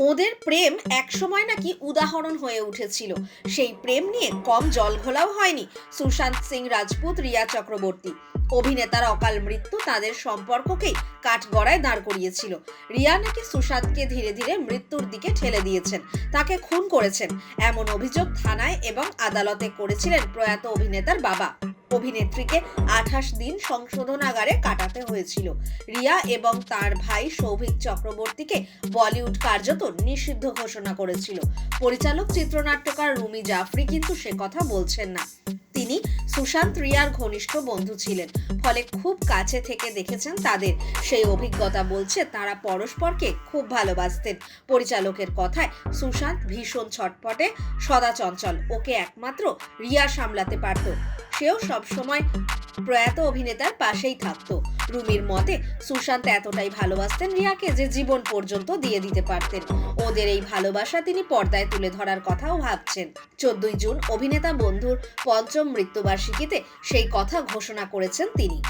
ওদের প্রেম একসময় নাকি উদাহরণ হয়ে উঠেছিল। সেই প্রেম নিয়ে কম জল ঘোলাও হয়নি সুশান্ত সিং রাজপুত, রিয়া চক্রবর্তী। অভিনেতার অকাল মৃত্যু তাদের সম্পর্ককেই কাঠগড়ায় দাঁড় করিয়েছিল। রিয়া নাকি সুশান্তকে ধীরে ধীরে মৃত্যুর দিকে ঠেলে দিয়েছেন। তাকে খুন করেছেন। এমন অভিযোগ থানায় এবং আদালতে করেছিলেন প্রয়াত অভিনেতার বাবা। অভিনেত্রীকে আঠাশ দিন সংশোধনাগারে কাটাতে হয়েছিল। রিয়া এবং তার ভাই সৌভিক চক্রবর্তীকে বলিউড কার্যত নিষিদ্ধ ঘোষণা করেছিল। পরিচালক, চিত্রনাট্যকার রুমি জাফরি কিন্তু সে কথা বলছেন না। তিনি সুশান্ত রিয়ার ঘনিষ্ঠ বন্ধু ছিলেন, ফলে খুব কাছে থেকে দেখেছেন তাদের। সেই অভিজ্ঞতা বলছে তারা পরস্পরকে খুব ভালোবাসতেন। পরিচালকের কথায় সুশান্ত ভীষণ ছটপটে, সদা চঞ্চল, ওকে একমাত্র রিয়া সামলাতে পারত। সেও সবসময় প্রয়াত অভিনেতার পাশেই থাকতো। রুমির মতে, সুশান্ত এতটাই ভালোবাসতেন রিয়াকে যে জীবন পর্যন্ত দিয়ে দিতে পারতেন। ওদের এই ভালোবাসা তিনি পর্দায় তুলে ধরার কথাও ভাবছেন। চোদ্দই জুন অভিনেতা বন্ধুর পঞ্চম মৃত্যুবার্ষিকীতে সেই কথা ঘোষণা করেছেন তিনি।